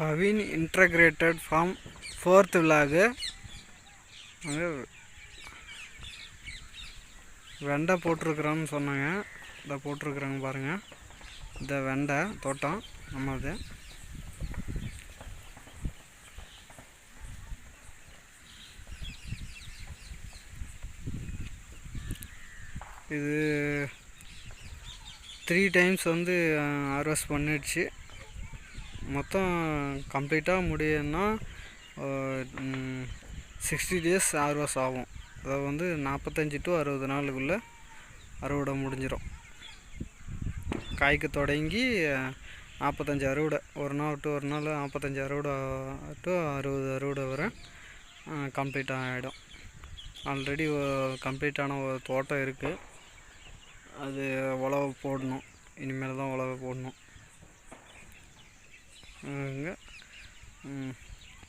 Bhavin integrated farm fourth விலாகு. வெண்டை போட்டிருக்குறோன்னு சொன்னாங்க. இதை போட்டிருக்குறாங்க பாருங்கள் இந்த வெண்டை தோட்டம் நம்மளது. இது த்ரீ டைம்ஸ் வந்து ஹார்வெஸ்ட் பண்ணிடுச்சு. மொத்தம் கம்ப்ளீட்டாக முடியும்னா சிக்ஸ்டி டேஸ் ஹார்வெஸ்ட் ஆகும். அதாவது வந்து நாற்பத்தஞ்சி டு அறுபது நாளுக்குள்ளே அறுவடை முடிஞ்சிடும் காய்க்கு தொடங்கி நாற்பத்தஞ்சு அறுவடை ஒரு நாள் டு ஒரு நாள் நாற்பத்தஞ்சு அறுவடை டு அறுபது அறுவடை வரை கம்ப்ளீட் ஆகிடும் ஆல்ரெடி கம்ப்ளீட்டான ஒரு தோட்டம் இருக்குது அது உழவு போடணும். இனிமேல் தான் உழவு போடணும்.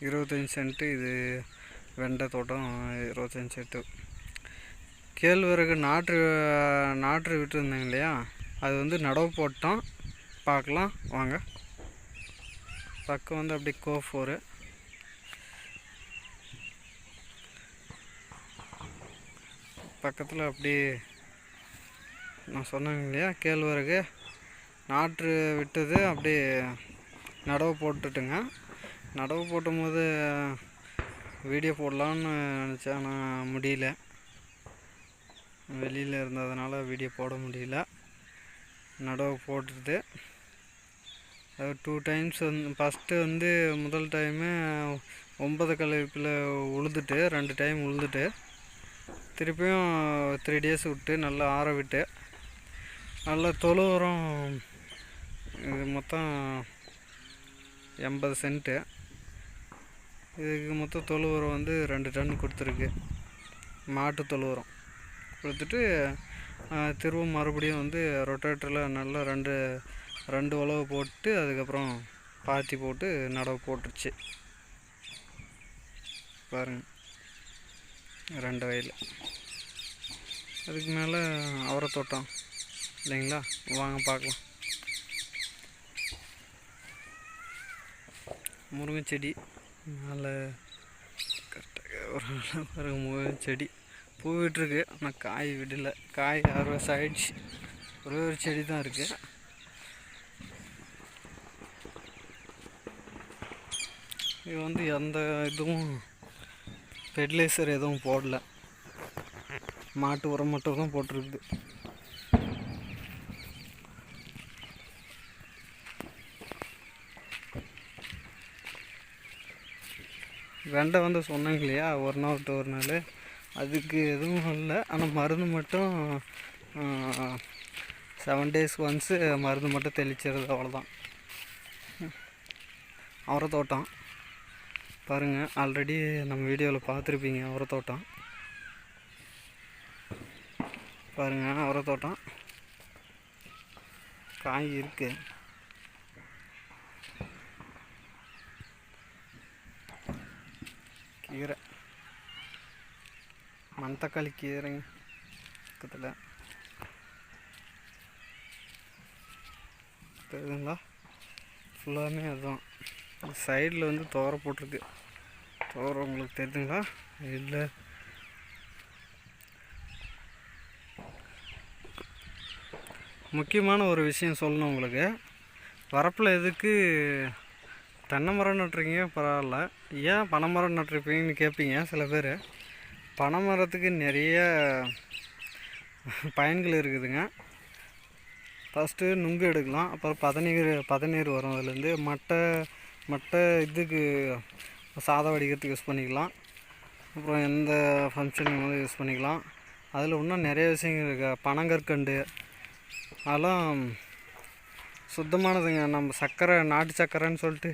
இருபத்தஞ்சி சென்ட்டு இது வெண்டை தோட்டம் இருபத்தஞ்சி சென்ட்டு கேழ்வரகு நாற்று நாற்று விட்டுருந்தேங்க இல்லையா? அது வந்து நடவு போட்டோம். பார்க்கலாம் வாங்க. பக்கம் வந்து அப்படி கோ ஃபோரு பக்கத்தில் அப்படி நான் சொன்னேங்க இல்லையா? கேழ்வரகு நாற்று விட்டது அப்படி நடவு போட்டுட்டுங்க. நடவு போட்டும்போது வீடியோ போடலான்னு நினச்சேன் ஆனால் முடியல. வெளியில் இருந்ததுனால வீடியோ போட முடியல. நடவு போட்டுட்டு அது டூ டைம்ஸ் வந்து ஃபஸ்ட்டு வந்து முதல் டைமு ஒன்பது கழிப்பில் உழுதுட்டு ரெண்டு டைம் உழுதுட்டு திருப்பியும் த்ரீ டேஸ் விட்டு நல்லா ஆற விட்டு நல்லா தொழு உரம் இது மொத்தம் எண்பது சென்ட்டு. இதுக்கு மொத்தம் தொழு உரம் வந்து ரெண்டு டன் கொடுத்துருக்கு. மாட்டு தொழு உரம் கொடுத்துட்டு திரும்பவும் மறுபடியும் வந்து ரொட்டேட்டரில் நல்லா ரெண்டு ரெண்டு உழவு போட்டு அதுக்கப்புறம் பாத்தி போட்டு நடவு போட்டுருச்சு. பாருங்க. ரெண்டு வயல். அதுக்கு மேலே அவரை தோட்டம். இல்லைங்களா? வாங்க பார்க்கலாம். முருங்கை செடி. மேலே கரெக்டாக ஒரு நாள் பாருங்க முருங்கை செடி பூ விட்டுருக்கு ஆனால் காய் விடலை. காய் அறுபது வருஷம் ஆகிடுச்சு ஒரே ஒரு செடி தான் இருக்குது இது வந்து எந்த இதுவும் ஃபெர்டிலைசர் எதுவும் போடல. மாட்டு உரம் மட்டும் தான் போட்டிருக்குது. வெண்டை வந்து சொன்னாங்க இல்லையா? ஒரு நாள் விட்டு ஒரு நாள். அதுக்கு எதுவும் இல்லை. ஆனால் மருந்து மட்டும் செவன் டேஸ் ஒன்ஸு மருந்து மட்டும் தெளிச்சிடுறது அவ்வளோதான் அவரை தோட்டம் பாருங்கள் ஆல்ரெடி நம்ம வீடியோவில் பார்த்துருப்பீங்க அவரை தோட்டம் பாருங்கள் அவரை தோட்டம் காய் இருக்குது தக்காளி கீரைங்க பக்கத்தில் தெரியுதுங்களா ஃபுல்லாமே அதுதான் சைடில் வந்து துவர போட்டிருக்கு. துவர உங்களுக்கு தெரியுதுங்களா? இல்லை. முக்கியமான ஒரு விஷயம் சொல்லணும் உங்களுக்கு. வரப்பில் எதுக்கு தென்னை மரம் நட்டுறீங்க பரவாயில்ல. ஏன் பனை மரம் நட்டுருப்பீங்கன்னு கேட்பீங்க சில பேர்? பனை மரத்துக்கு நிறைய பயன்கள் இருக்குதுங்க. ஃபஸ்ட்டு நுங்கு எடுக்கலாம் அப்புறம் பதநீர் பதநீர் வரும் அதுலேருந்து மட்டை மட்டை இதுக்கு சாதம் வடிக்கிறதுக்கு யூஸ் பண்ணிக்கலாம். அப்புறம் எந்த ஃபங்க்ஷனுக்கு வந்து யூஸ் பண்ணிக்கலாம். அதில் இன்னும் நிறைய விஷயங்கள் இருக்குது பனங்கற்கண்டு அதெல்லாம் சுத்தமானதுங்க. நம்ம சர்க்கரை நாட்டு சர்க்கரைன்னு சொல்லிட்டு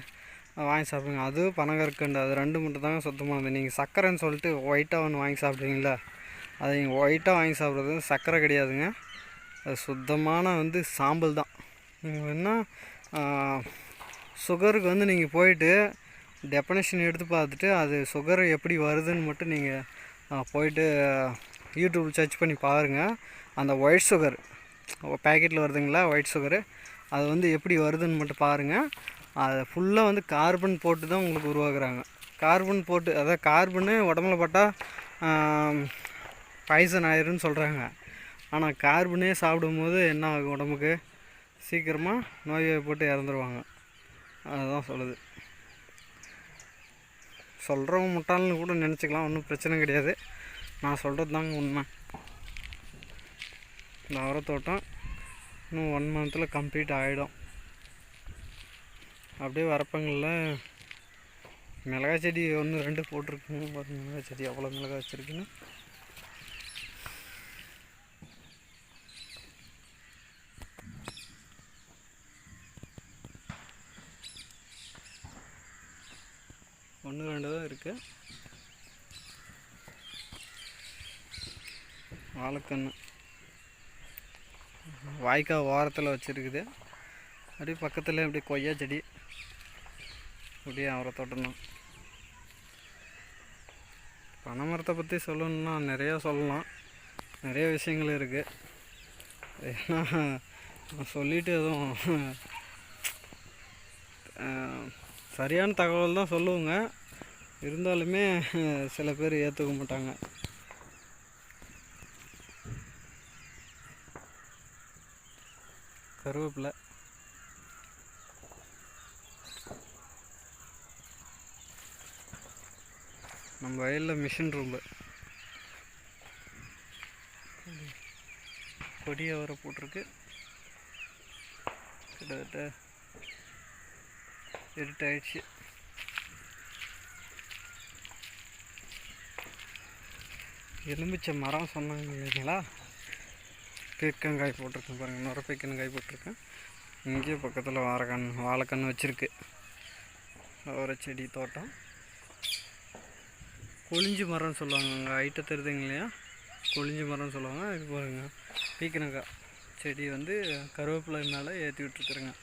வாங்கி சாப்பிடுங்க. அது பனங்கற்கண்டு அது ரெண்டு மட்டும் தாங்க சுத்தமானது நீங்கள் சர்க்கரைன்னு சொல்லிட்டு ஒயிட்டாக ஒன்று வாங்கி சாப்பிட்றீங்களா அது நீங்கள் ஒயிட்டாக வாங்கி சாப்பிட்றது சர்க்கரை கிடையாதுங்க. அது சுத்தமான வந்து சாம்பல் தான். நீங்கள் என்ன சுகருக்கு வந்து நீங்கள் போயிட்டு டெஃபனேஷன் எடுத்து பார்த்துட்டு அது சுகர் எப்படி வருதுன்னு மட்டும் நீங்கள் போயிட்டு யூடியூப் சர்ச் பண்ணி பாருங்கள் அந்த ஒயிட் சுகர் பேக்கெட்டில் வருதுங்களா ஒயிட் சுகரு அது வந்து எப்படி வருதுன்னு மட்டும் பாருங்கள் அதை ஃபுல்லாக வந்து கார்பன் போட்டு தான் உங்களுக்கு உருவாக்குறாங்க. கார்பன் போட்டு அதாவது கார்பனு உடம்புல பட்டால் பாய்சன் ஆயிருன்னு சொல்கிறாங்க ஆனால் கார்பனே சாப்பிடும்போது என்ன ஆகும் உடம்புக்கு? சீக்கிரமாக நோயை போட்டு இறந்துருவாங்க. அதுதான் சொல்லுது. சொல்கிறவங்க முட்டாள்னு கூட நினச்சிக்கலாம் ஒன்றும் பிரச்சனை கிடையாது. நான் சொல்கிறது தாங்க உண்மை. இந்த அவரத்தோட்டம் இன்னும் ஒன் மந்தில் கம்ப்ளீட் ஆகிடும் அப்படியே வரப்பங்களில் மிளகாய் செடி ஒன்று ரெண்டு போட்டிருக்குங்க. பாருங்க மிளகாய் செடி அவ்வளோ மிளகாய் வச்சுருக்குன்னு. ஒன்று ரெண்டு தான் இருக்குது வாழைக்கன்று வாய்க்கால் ஓரத்தில் வச்சுருக்குது. அப்படியே பக்கத்தில் அப்படியே கொய்யா செடி. அப்படியே அவரை தொட்டணும் பனைமரத்தை பனை மரத்தை பற்றி சொல்லணும்னா நிறையா சொல்லலாம். நிறைய விஷயங்கள் இருக்குது ஏன்னா சொல்லிட்டு எதுவும் சரியான தகவல் தான் சொல்லுவோங்க. இருந்தாலுமே சில பேர் ஏற்றுக்க மாட்டாங்க. கருவேப்பிலை. நம்ம வயலில் மிஷின் ரொம்ப கொடியை வர போட்டிருக்கு. கிட்டத்தட்ட இருட்டாயிடுச்சு. எலுமிச்சை மரம் சொன்னாங்க இல்லைங்களா? பீர்க்கங்காய் போட்டிருக்கேன் பாருங்கள் நுர பீக்கங்காய் போட்டிருக்கேன் இங்கேயே பக்கத்தில் வாழைக்கண் வாழைக்கன்று வச்சுருக்கு. ஒரு செடி தோட்டம். கொளிஞ்சி மரம்னு சொல்லுவாங்க அங்கே. ஐட்ட தெரியுதுங்க இல்லையா? கொளிஞ்சி மரம்னு சொல்லுவாங்க. இது பாருங்க. பீக்கனக்காய் செடி வந்து கருவேப்பிலை மேலே ஏற்றி விட்டுருக்குறேங்க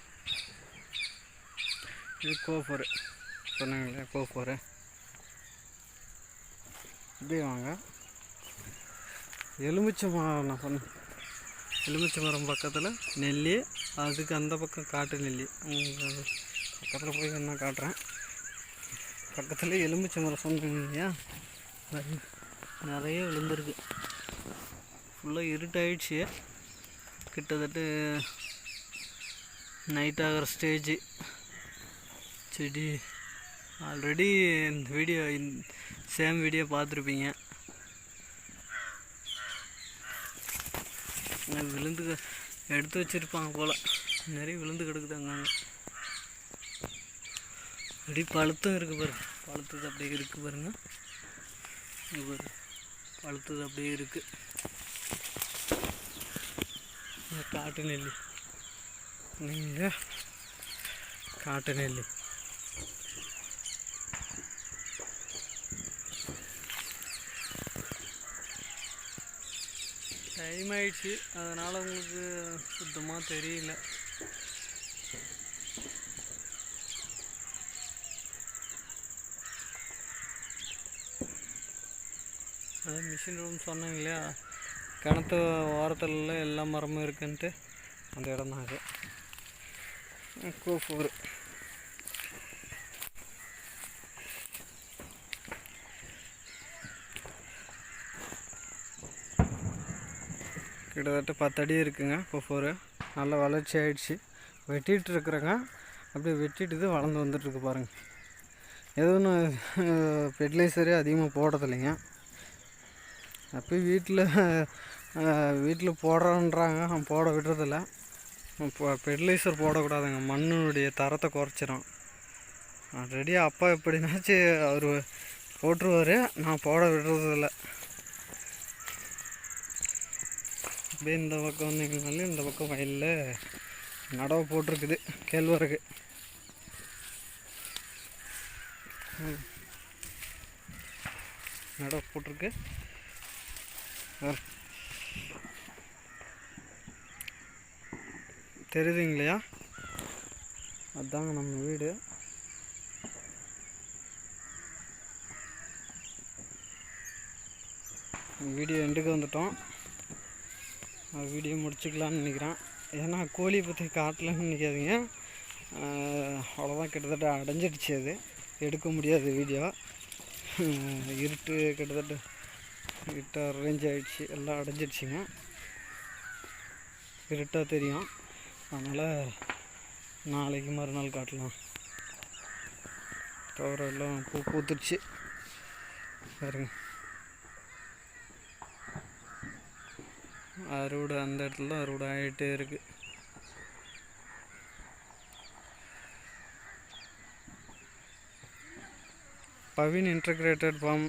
இது கோஃபர். சொன்னாங்க இல்லையா? கோஃபர். இப்படியே வாங்க. எலுமிச்சை மரம் நான் சொன்னேன் எலுமிச்சை மரம் பக்கத்தில் நெல்லி அதுக்கு அந்த பக்கம் காட்டு நெல்லி. பக்கத்தில் போய் என்ன காட்டுறேன். பக்கத்தில் எலுமிச்சை மரம் சொன்னீங்க இல்லையா? நிறைய விழுந்துருக்கு. விழுந்திருக்கு ஃபுல்லாக இருட்டாயிடுச்சு. கிட்டத்தட்ட நைட் ஆகிற ஸ்டேஜு செடி. ஆல்ரெடி இந்த வீடியோ சேம் வீடியோ பார்த்துருப்பீங்க. விழுந்து க- எடுத்து வச்சிருப்பாங்க போல். நிறைய விழுந்து கிடக்குது அங்கே அப்படியே பழுத்தும் இருக்குது பாருங்க பழுத்தது அப்படியே இருக்குது பாருங்க. இங்க பாரு. பழுத்தது அப்படியே இருக்குது காட்டு நெல்லி. நீங்கள் காட்டு நெல்லி. டைம் ஆயிடுச்சு. அதனால் உங்களுக்கு சுத்தமாக தெரியல. அதான் மிஷின் ரூம் சொன்னாங்க இல்லையா? கிணத்து ஓரத்துல எல்லா மரமும் இருக்குன்ட்டு அந்த இடம் தான் அது. கோஃபோர் கிட்டத்தட்ட பத்தடி இருக்குங்க கோஃபோரு நல்லா வளர்ச்சி ஆகிடுச்சு வெட்டிகிட்டு இருக்கிறேங்க. அப்படியே வெட்டிட்டு இது வளர்ந்து வந்துட்டுருக்கு பாருங்கள் எதுவும் ஃபெர்டிலைசரே அதிகமாக போடுறதில்லைங்க. அப்போ வீட்டில் வீட்டில் போடுறோன்றாங்க. போட விடுறதில்ல. இப்போ ஃபெர்டிலைசர் போடக்கூடாதுங்க. மண்ணுடைய தரத்தை குறைச்சிரும். ஆல்ரெடி அப்பா எப்படினாச்சு அவர் போட்டுருவார். நான் போட விடுறதில்ல. அப்படியே இந்த பக்கம் வந்தீங்கனாலே இந்த பக்கம் வயலில் நடவு போட்டிருக்குது. கேழ்வரகு. நடவு போட்டிருக்கு. தெரியுதுங்களையா? அதாங்க நம்ம வீடு. வீடியோ எண்டுக்கு வந்துட்டோம். வீடியோ முடிச்சுக்கலான்னு நினைக்கிறேன். ஏன்னா கோழி பற்றி காட்டலன்னு நினைக்காதீங்க. அவ்வளோதான் கிட்டத்தட்ட அடைஞ்சிடுச்சு அது. எடுக்க முடியாது வீடியோ. இருட்டு கிட்டத்தட்ட இருட்டாக அரேஞ்ச் ஆகிடுச்சு எல்லாம் அடைஞ்சிடுச்சிங்க. இருட்டாக தெரியும். அதனால் நாளைக்கு மறுநாள் காட்டலாம். தவிர எல்லாம் பூ பூத்துருச்சு பாருங்க. அறுவடை அந்த இடத்துல தான் அறுவடை ஆகிட்டே இருக்குது பவின் இன்டகிரேட்டட் ஃபார்ம்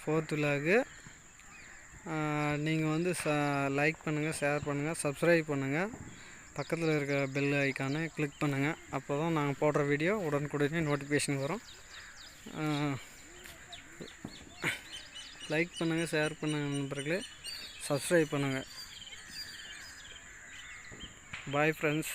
ஃபோர்த் விலாகு நீங்கள் வந்து ச லைக் பண்ணுங்கள் ஷேர் பண்ணுங்கள் சப்ஸ்கிரைப் பண்ணுங்கள் பக்கத்தில் இருக்கிற பெல் ஐக்கானை கிளிக் பண்ணுங்கள் அப்போ தான் நாங்கள் போடுற வீடியோ உடனுக்குடனே நோட்டிஃபிகேஷன் வரும். லைக் பண்ணுங்கள் ஷேர் பண்ணுங்கள் நண்பர்களே. சப்ஸ்கிரைப் பண்ணுங்கள் பாய் ஃப்ரெண்ட்ஸ்